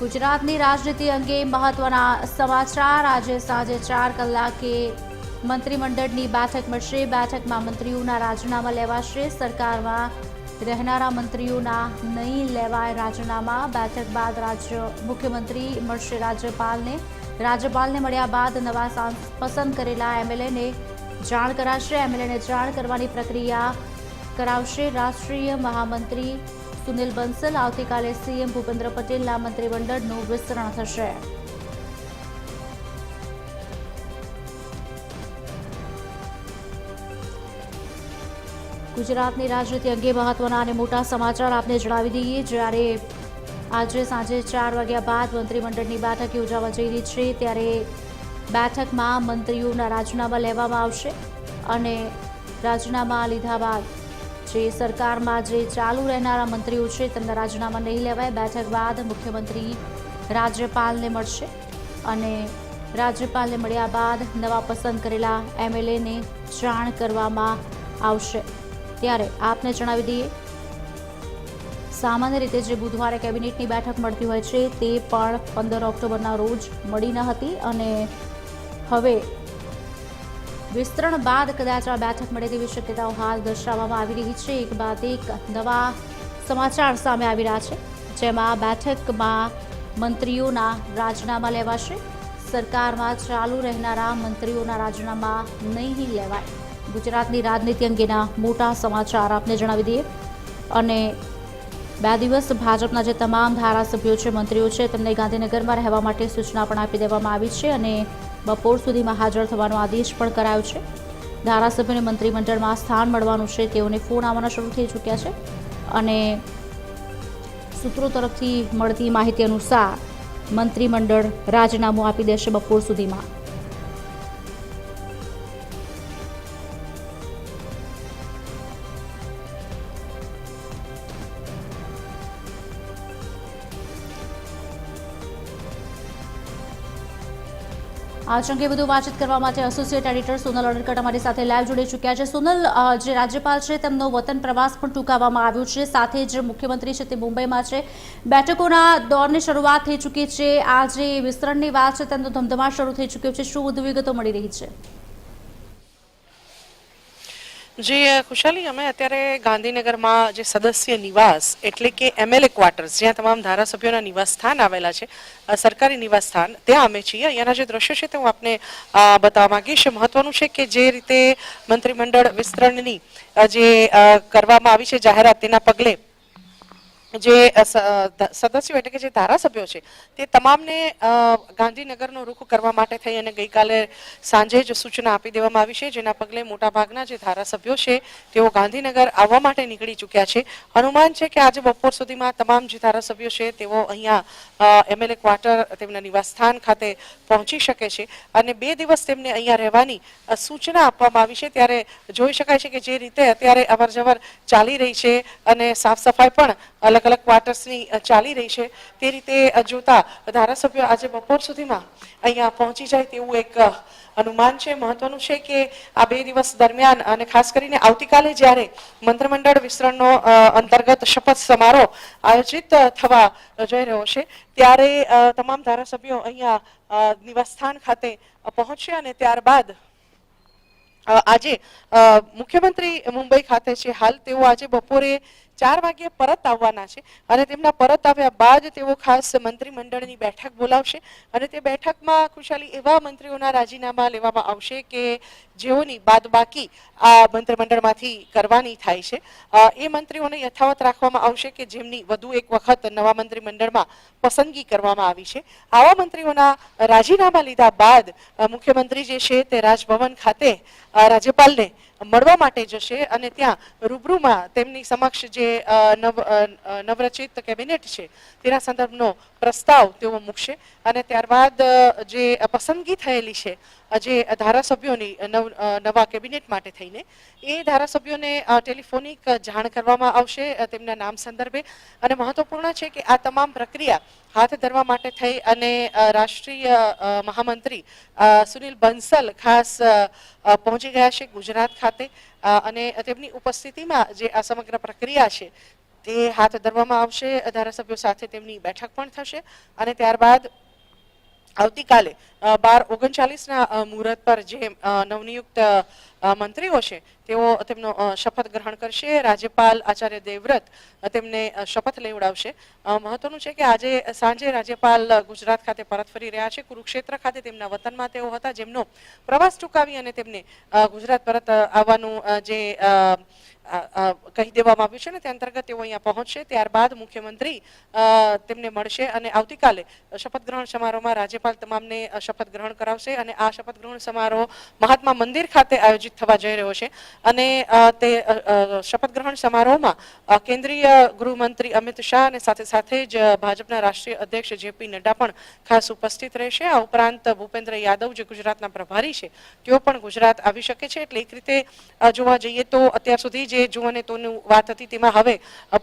ગુજરાતની રાજનીતિ અંગે મહત્વના સમાચાર. આજે સાંજે ચાર કલાકે મંત્રીમંડળની બેઠક મળશે. બેઠકમાં મંત્રીઓના રાજીનામા લેવાશે. સરકારમાં રહેનારા મંત્રીઓના નહીં લેવાય રાજીનામા. બેઠક બાદ રાજ્ય મુખ્યમંત્રી મળશે રાજ્યપાલને. રાજ્યપાલને મળ્યા બાદ નવા પસંદ કરેલા એમએલએને જાણ કરાશે. એમએલએને જાણ કરવાની પ્રક્રિયા કરાવશે. રાષ્ટ્રીય મહામંત્રી સુનિલ બંસલ આવતીકાલે સીએમ ભૂપેન્દ્ર પટેલના મંત્રીમંડળનું વિસ્તરણ થશે. ગુજરાતની રાજનીતિ અંગે મહત્વના અને મોટા સમાચાર આપને જણાવી દઈએ, જ્યારે આજે સાંજે ચાર વાગ્યા બાદ મંત્રીમંડળની બેઠક યોજાવા જઈ રહી છે, ત્યારે બેઠકમાં મંત્રીઓના રાજીનામા લેવામાં આવશે અને રાજીનામા લીધા બાદ જે સરકારમાં જે ચાલુ રહેનારા મંત્રીઓ છે, તેમના રાજીનામા નહીં લેવાય. બેઠક બાદ મુખ્યમંત્રી રાજ્યપાલને મળશે અને રાજ્યપાલને મળ્યા બાદ નવા પસંદ કરેલા એમએલએને જાણ કરવામાં આવશે. ત્યારે આપને જણાવી દઈએ, સામાન્ય રીતે જે બુધવારે કેબિનેટની બેઠક મળતી હોય છે, તે પણ પંદર ઓક્ટોબરના રોજ મળી ન હતી અને હવે વિસ્તરણ બાદ કદાચ આ બેઠક મળે તેવી શક્યતાઓ હાલ દર્શાવવામાં આવી રહી છે. એક બાદ એક નવા સમાચાર સામે આવી રહ્યા છે, જેમાં બેઠકમાં મંત્રીઓના રાજીનામા લેવાશે. સરકારમાં ચાલુ રહેનારા મંત્રીઓના રાજીનામા નહીં લેવાય. ગુજરાતની રાજનીતિ અંગેના મોટા સમાચાર આપને જણાવી દઈએ. અને બે દિવસ ભાજપના જે તમામ ધારાસભ્યો છે, મંત્રીઓ છે, તેમને ગાંધીનગરમાં રહેવા માટે સૂચના પણ આપી દેવામાં આવી છે અને બપોર સુધીમાં હાજર થવાનો આદેશ પણ કરાયો છે. ધારાસભ્યોને મંત્રીમંડળમાં સ્થાન મળવાનું છે. તેઓને ફોન આવવાના શરૂ થઈ ચૂક્યા છે અને સૂત્રો તરફથી મળતી માહિતી અનુસાર મંત્રીમંડળ રાજીનામું આપી દેશે બપોર સુધીમાં. આ અંગે વધુ વાતચીત કરવા માટે એસોસિએટ એડિટર સોનલ અડકટ અમારી સાથે લાઈવ જોડી ચૂક્યા છે. સોનલ જે રાજ્યપાલ છે, તેમનો વતન પ્રવાસ પણ ટૂંકાવવામાં આવ્યો છે. સાથે જ મુખ્યમંત્રી છે તે મુંબઈમાં છે. બેઠકોના દોરની શરૂઆત થઈ ચૂકી છે. આ જે વિસ્તરણની વાત છે, તેમનો ધમધમાટ શરૂ થઈ ચૂક્યો છે. શું વધુ વિગતો મળી રહી છે? જી ખુશાલી અમે અત્યારે ગાંધીનગરમાં જે સદસ્ય નિવાસ, એટલે કે એમએલએ ક્વાર્ટર્સ જ્યાં તમામ ધારાસભ્યોના નિવાસ સ્થાન આવેલા છે સરકારી નિવાસ સ્થાન, ત્યાં અમે છીએ. અહીંયાના જે દ્રશ્યો છે તે હું આપને બતાવવા માંગીશ. મહત્વનું છે કે જે રીતે મંત્રીમંડળ વિસ્તરણની જે કરવામાં આવી છે જાહેરાત, તેના પગલે જે સદસ્યો એટલે કે જે ધારાસભ્યો છે, તે તમામને ગાંધીનગરનો રૂખ કરવા માટે થઈ અને ગઈકાલે સાંજે જ સૂચના આપી દેવામાં આવી છે, જેના પગલે મોટાભાગના જે ધારાસભ્યો છે, તેઓ ગાંધીનગર આવવા માટે નીકળી ચૂક્યા છે. અનુમાન છે કે આજે બપોર સુધીમાં તમામ જે ધારાસભ્યો છે, તેઓ અહીંયા એમએલએ ક્વાર્ટર, તેમના નિવાસસ્થાન ખાતે પહોંચી શકે છે અને બે દિવસ તેમને અહીંયા રહેવાની સૂચના આપવામાં આવી છે. ત્યારે જોઈ શકાય છે કે જે રીતે અત્યારે અવર ચાલી રહી છે અને સાફ સફાઈ પણ અલગ અલગ અલગ ક્વાર્ટર્સની ચાલી રહી છે. તે રીતે જોતા ધારાસભ્યો આજે બપોર સુધીમાં અહીંયા પહોંચી જાય તેવું એક અનુમાન છે. મહત્વનું છે કે આ બે દિવસ દરમિયાન અને ખાસ કરીને આવતીકાલે જ્યારે મંત્રીમંડળ વિસ્તરણનો અંતર્ગત શપથ સમારોહ આયોજિત થવા જઈ રહ્યો છે, ત્યારે તમામ ધારાસભ્યો અહીંયા નિવાસસ્થાન ખાતે પહોંચશે અને ત્યારબાદ આજે મુખ્યમંત્રી મુંબઈ ખાતે છે. હાલ તેઓ આજે બપોરે ચાર વાગ્યે પરત આવવાના છે અને તેમના પરત આવ્યા બાદ તેઓ ખાસ મંત્રીમંડળની બેઠક બોલાવશે અને તે બેઠકમાં ખુશાલી એવા મંત્રીઓના રાજીનામા લેવામાં આવશે કે જેઓની બાદબાકી આ મંત્રીમંડળમાંથી કરવાની થાય છે. એ મંત્રીઓને યથાવત રાખવામાં આવશે કે જેમની વધુ એક વખત નવા મંત્રીમંડળમાં પસંદગી કરવામાં આવી છે. આવા મંત્રીઓના રાજીનામા લીધા બાદ મુખ્યમંત્રી જે છે તે રાજભવન ખાતે રાજ્યપાલને મળવા માટે જશે અને ત્યાં રૂબરૂમાં તેમની સમક્ષ જે નવ નવરચિત કેબિનેટ છે, તેના સંદર્ભનો પ્રસ્તાવ તેઓ મૂકશે. અને ત્યારબાદ જે પસંદગી થયેલી છે જે ધારાસભ્યોની નવ કેબિનેટ માટે થઈને, એ ધારાસભ્યોને ટેલિફોનિક જાણ કરવામાં આવશે તેમના નામ સંદર્ભે. અને મહત્વપૂર્ણ છે કે આ તમામ પ્રક્રિયા હાથ ધરવા માટે થઈ અને રાષ્ટ્રીય મહામંત્રી સુનિલ બંસલ ખાસ પહોંચી ગયા છે ગુજરાત ખાતે. અને તેમની ઉપસ્થિતિમાં જે આ સમગ્ર પ્રક્રિયા છે, તે હાથ ધરવામાં આવશે. ધારાસભ્યો સાથે તેમની બેઠક પણ થશે. અને ત્યારબાદ આવતીકાલે બાર ઓગણચાલીસના મુહૂર્ત પર જે નવનિયુક્ત મંત્રીઓ છે, તેઓ તેમનો શપથ ગ્રહણ કરશે. રાજ્યપાલ આચાર્ય દેવવ્રત તેમને શપથ લેવડાવશે. મહત્વનું છે કે આજે સાંજે રાજ્યપાલ ગુજરાત ખાતે પરત ફરી રહ્યા છે. કુરુક્ષેત્ર ખાતે તેમના વતનમાં તેઓ હતા, જેમનો પ્રવાસ ટૂંકાવી અને તેમને ગુજરાત પરત આવવાનું જે કહી દેવામાં આવ્યું છે ને, તે અંતર્ગત તેઓ અહીંયા પહોંચશે. ત્યારબાદ મુખ્યમંત્રી તેમને મળશે અને આવતીકાલે શપથ ગ્રહણ સમારોહમાં રાજ્યપાલ તમામને શપથ ગ્રહણ કરાવશે અને આ શપથ ગ્રહણ સમારોહ મહાત્મા મંદિર ખાતે આયોજિત થવા જઈ રહ્યો છે. અને તે શપથ ગ્રહણ સમારોહમાં કેન્દ્રીય ગૃહમંત્રી અમિત શાહ અને સાથે સાથે જ ભાજપના રાષ્ટ્રીય અધ્યક્ષ જેપી નડ્ડા પણ ખાસ ઉપસ્થિત રહેશે. આ ઉપરાંત ભૂપેન્દ્ર યાદવ જે ગુજરાતના પ્રભારી છે, તેઓ પણ ગુજરાત આવી શકે છે. એટલે એક રીતે જોવા જઈએ તો અત્યાર સુધી જે જુઓ અને તોનું વાત હતી તેમાં હવે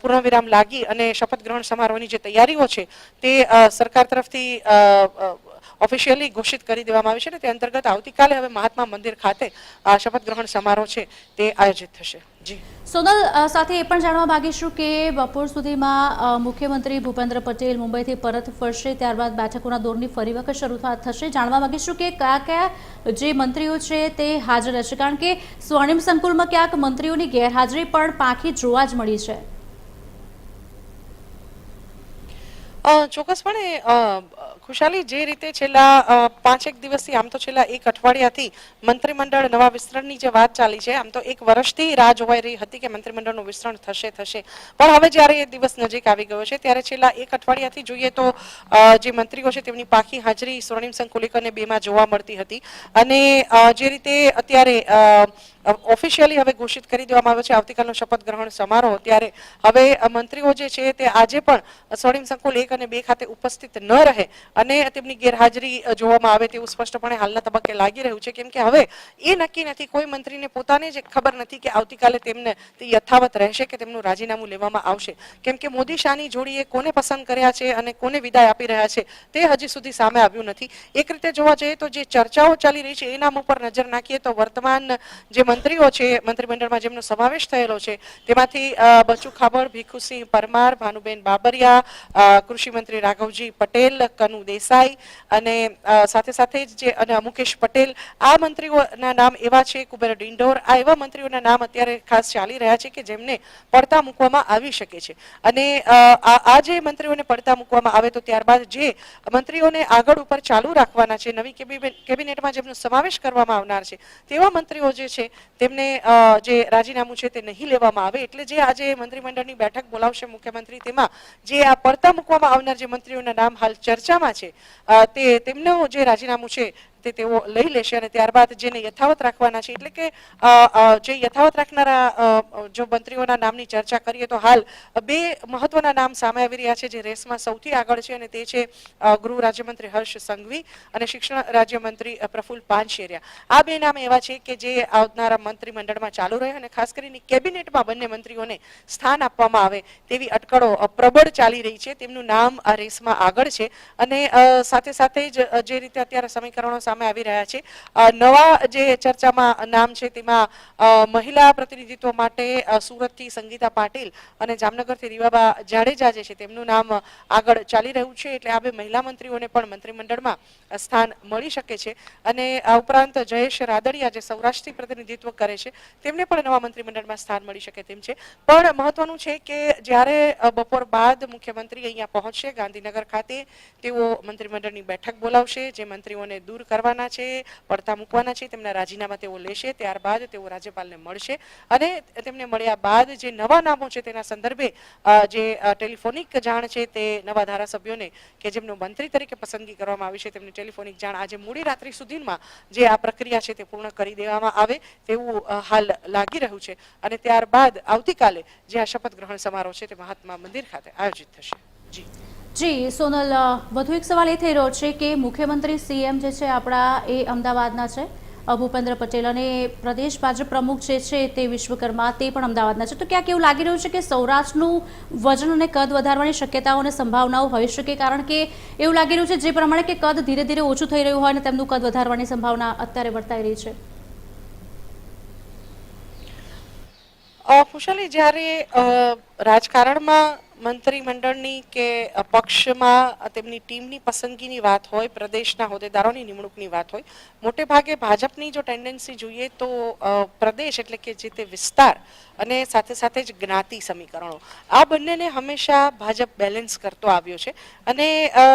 પૂર્ણવિરામ લાગી અને શપથ ગ્રહણ સમારોહની જે તૈયારીઓ છે, તે સરકાર તરફથી ઓફિશિયલી ઘોષિત કરી દેવામાં આવી છે ને તે અંતર્ગત આવતીકાલે હવે મહાત્મા મંદિર ખાતે શપથ ગ્રહણ સમારોહ છે તે આયોજિત થશે. જી. સોનલ સાથે એ પણ જાણવા માગીશું કે બપોર સુધીમાં મુખ્યમંત્રી ભૂપેન્દ્ર પટેલ મુંબઈથી પરત ફરશે ત્યારબાદ બેઠકોના દોરની ફરી વખત શરૂઆત થશે. જાણવા માગીશું કે કયા કયા જે મંત્રીઓ છે તે હાજર રહેશે. કારણ કે સ્વર્ણિમ સંકુલમાં ક્યાંક મંત્રીઓની ગેરહાજરી પણ પાંખી જોવા જ મળી છે. ચોક્કસપણે ખુશાલી જે રીતે છેલ્લા પાંચેક દિવસથી, આમ તો છેલ્લા એક અઠવાડિયાથી મંત્રીમંડળ નવા વિસ્તરણની જે વાત ચાલી છે, આમ તો એક વર્ષથી રાહ જોવાઈ રહી હતી કે મંત્રીમંડળનું વિસ્તરણ થશે થશે. પણ હવે જ્યારે એ દિવસ નજીક આવી ગયો છે, ત્યારે છેલ્લા એક અઠવાડિયાથી જોઈએ તો જે મંત્રીઓ છે, તેમની પાકી હાજરી સ્વર્ણિમ સંકુલિક અને બેમાં જોવા મળતી હતી. અને જે રીતે અત્યારે ઓફિશિયલી હવે ઘોષિત કરી દેવામાં આવ્યો છે, આવતીકાલનો શપથ ગ્રહણ સમારોહ, ત્યારે હવે મંત્રીઓ જે છે, તે આજે પણ સ્વર્ણિમ સંકુલ એક અને બે ખાતે ઉપસ્થિત ન રહે. અને તેમની ગેરહાજરી જોવામાં આવે તેવું સ્પષ્ટપણે હાલના તબક્કે લાગી રહ્યું છે. કેમ કે હવે એ નક્કી નથી, કોઈ મંત્રીને પોતાને જ ખબર નથી કે આવતીકાલે તેમને તે યથાવત રહેશે કે તેમનું રાજીનામું લેવામાં આવશે. કેમ કે મોદી શાહની જોડીએ કોને પસંદ કર્યા છે અને કોને વિદાય આપી રહ્યા છે, તે હજી સુધી સામે આવ્યું નથી. એક રીતે જોવા જઈએ તો જે ચર્ચાઓ ચાલી રહી છે, એ નામ ઉપર નજર નાખીએ તો વર્તમાન જે મંત્રીઓ છે, મંત્રીમંડળમાં જેમનો સમાવેશ થયેલો છે, તેમાંથી બચુ ખાબડ ભીખુસિંહ પરમાર, ભાનુબેન બાબરિયા કૃષિમંત્રી કૃષિ મંત્રી રાઘવજી પટેલ, કનુ દેસાઈ અને સાથે સાથે જ જે, અને મુકેશ પટેલ, આ મંત્રીઓના નામ એવા છે, કુબેર ડિંડોર, આ એવા મંત્રીઓના નામ અત્યારે ખાસ ચાલી રહ્યા છે કે જેમને પડતા મૂકવામાં આવી શકે છે. અને આ જે મંત્રીઓને પડતા મૂકવામાં આવે તો ત્યારબાદ જે મંત્રીઓને આગળ ઉપર ચાલુ રાખવાના છે, નવી કેબિનેટ- કેબિનેટમાં જેમનો સમાવેશ કરવામાં આવનાર છે, તેવા મંત્રીઓ જે છે, તેમને જે રાજીનામું છે તે નહીં લેવામાં આવે. એટલે જે આજે મંત્રીમંડળની બેઠક બોલાવશે મુખ્યમંત્રી, તેમાં જે આ પડતા મૂકવામાં આવનાર જે મંત્રીઓના નામ હાલ ચર્ચામાં છે. તે તેમનું જે રાજીનામું છે, તે તેઓ લઈ લેશે અને ત્યારબાદ જેને યથાવત રાખવાના છે, એટલે કે જે યથાવત રાખનારા જો મંત્રીઓના નામની ચર્ચા કરીએ તો હાલ બે મહત્વના નામ સામે આવી રહ્યા છે જે રેસમાં સૌથી આગળ છે અને તે છે ગૃહ રાજ્યમંત્રી હર્ષ સંઘવી અને શિક્ષણ રાજ્યમંત્રી પ્રફુલ પાનશેરિયા. આ બે નામ એવા છે કે જે આવનારા મંત્રીમંડળમાં ચાલુ રહે અને ખાસ કરીને કેબિનેટમાં બંને મંત્રીઓને સ્થાન આપવામાં આવે તેવી અટકળો પ્રબળ ચાલી રહી છે. તેમનું નામ આ રેસમાં આગળ છે અને સાથે સાથે જ જે રીતે અત્યારે સમીકરણો સામે આવી રહ્યા છે નવા જે ચર્ચામાં નામ છે તેમાં મહિલા પ્રતિનિધિત્વ માટે સુરતથી સંગીતા પાટીલ અને જામનગરથી રીવાબા જાડેજા જે છે, તેમનું નામ આગળ ચાલી રહ્યું છે. એટલે આ બે મહિલા મંત્રીઓને પણ મંત્રીમંડળમાં સ્થાન મળી શકે છે. અને આ ઉપરાંત જયેશ રાદડિયા જે સૌરાષ્ટ્રથી પ્રતિનિધિત્વ કરે છે, તેમને પણ નવા મંત્રીમંડળમાં સ્થાન મળી શકે તેમ છે. પણ મહત્વનું છે કે જ્યારે બપોર બાદ મુખ્યમંત્રી અહીંયા પહોંચશે, ગાંધીનગર ખાતે, તેઓ મંત્રીમંડળની બેઠક બોલાવશે, જે મંત્રીઓને દૂર કરવાના છે, પડતા મૂકવાના છે, તેમના રાજીનામા તેઓ લેશે, ત્યારબાદ તેઓ રાજ્યપાલને મળશે. અને તેમને મળ્યા બાદ જે નવા નામો છે તેના સંદર્ભે જે ટેલિફોનિક જાણ છે તે નવા ધારાસભ્યોને કે જેમનું મંત્રી તરીકે પસંદગી કરવામાં આવી છે, તેમની ટેલિફોનિક જાણ આજે મોડી રાત્રિ સુધીમાં જે આ પ્રક્રિયા છે તે પૂર્ણ કરી દેવામાં આવે તેવું હાલ લાગી રહ્યું છે. અને ત્યારબાદ આવતીકાલે જે આ શપથ ગ્રહણ સમારોહ છે તે મહાત્મા મંદિર ખાતે આયોજિત થશે. જી. જી, સોનલ વધુ એક સવાલ એ થઈ રહ્યો છે કે મુખ્યમંત્રી, સીએમ જે છે આપણા એ અમદાવાદના છે. ભૂપેન્દ્ર પટેલ અને પ્રદેશ ભાજપ પ્રમુખ જે છે તે વિશ્વકર્મા, તે પણ અમદાવાદના છે. તો ક્યાંક એવું લાગી રહ્યું છે કે સૌરાષ્ટ્રનું વજન અને કદ વધારવાની શક્યતાઓ અને સંભાવનાઓ હોઈ શકે? કારણ કે એવું લાગી રહ્યું છે જે પ્રમાણે કે કદ ધીરે ધીરે ઓછું થઈ રહ્યું હોય અને તેમનું કદ વધારવાની સંભાવના અત્યારે વર્તાઈ રહી છે. ખુશાલી જ્યારે રાજકારણમાં મંત્રીમંડળની કે પક્ષમાં તેમની ટીમની પસંદગીની વાત હોય, પ્રદેશના હોદ્દેદારોની નિમણૂકની વાત હોય, મોટે ભાગે ભાજપની જો ટેન્ડન્સી જોઈએ તો પ્રદેશ એટલે કે જે તે વિસ્તાર અને સાથે સાથે જ જ્ઞાતિ સમીકરણો. આ બંનેને હંમેશા ભાજપ બેલેન્સ કરતો આવ્યો છે. અને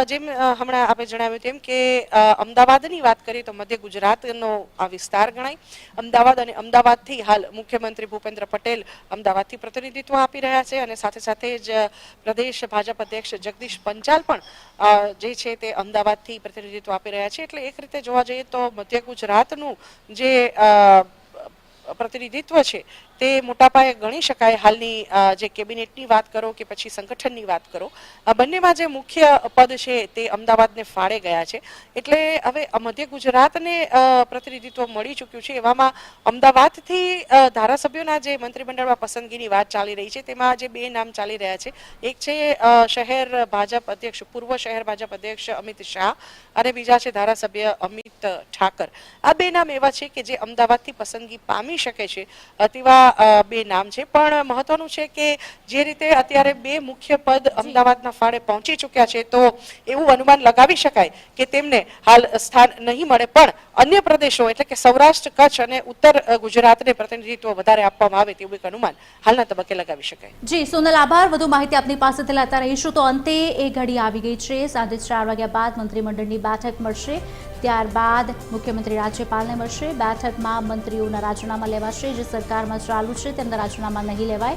જેમ હમણાં આપણે જણાવ્યું તેમ કે અમદાવાદની વાત કરીએ તો મધ્ય ગુજરાતનો આ વિસ્તાર ગણાય. અમદાવાદ અને અમદાવાદથી હાલ મુખ્યમંત્રી ભૂપેન્દ્ર પટેલ અમદાવાદથી પ્રતિનિધિત્વ આપી રહ્યા છે અને સાથે સાથે જ પ્રદેશ ભાજપ અધ્યક્ષ જગદીશ પંચાલ પણ જે છે તે અમદાવાદથી પ્રતિનિધિત્વ આપી રહ્યા છે. એટલે એક રીતે જોવા જઈએ તો મધ્ય ગુજરાતનું જે પ્રતિનિધિત્વ છે તે મોટા પાયે ગણી શકાય. હાલની જે કેબિનેટની વાત કરો કે પછી સંગઠનની વાત કરો બંનેમાં જે મુખ્ય પદ છે તે અમદાવાદને ફાળે ગયા છે. એટલે હવે મધ્ય ગુજરાતને પ્રતિનિધિત્વ મળી ચૂક્યું છે. એવામાં અમદાવાદથી ધારાસભ્યોના જે મંત્રીમંડળમાં પસંદગીની વાત ચાલી રહી છે, તેમાં જે બે નામ ચાલી રહ્યા છે. એક છે શહેર ભાજપ અધ્યક્ષ, પૂર્વ શહેર ભાજપ અધ્યક્ષ અમિત શાહ અને બીજા છે ધારાસભ્ય અમિત ઠાકર. આ બે નામ એવા છે કે જે અમદાવાદથી પસંદગી પામી શકે છે તેવા બે નામ છે. પણ મહત્વનું છે કે જે રીતે અત્યારે બે મુખ્ય પદ અમદાવાદના ફાળે પહોંચી ચૂક્યા છે તો એવું અનુમાન લગાવી શકાય કે તેમને હાલ સ્થાન નહીં મળે. પણ અન્ય પ્રદેશો એટલે કે સૌરાષ્ટ્ર કચ્છ અને ઉત્તર ગુજરાતને પ્રતિનિધિત્વ વધારે આપવામાં આવે તેવું એક અનુમાન હાલના તબક્કે લગાવી શકાય. જી સોનલ આભાર. વધુ માહિતી આપની પાસેથી લેતા રહીશું. તો અંતે એ ઘડી આવી ગઈ છે. સાંજે ચાર વાગ્યા બાદ મંત્રીમંડળની બેઠક મળશે. ત્યારબાદ મુખ્યમંત્રી રાજ્યપાલને મળશે. બેઠકમાં મંત્રીઓના રાજીનામા લેવાશે જે સરકારમાં ચાલુ છે તેમના રાજીનામા નહીં લેવાય.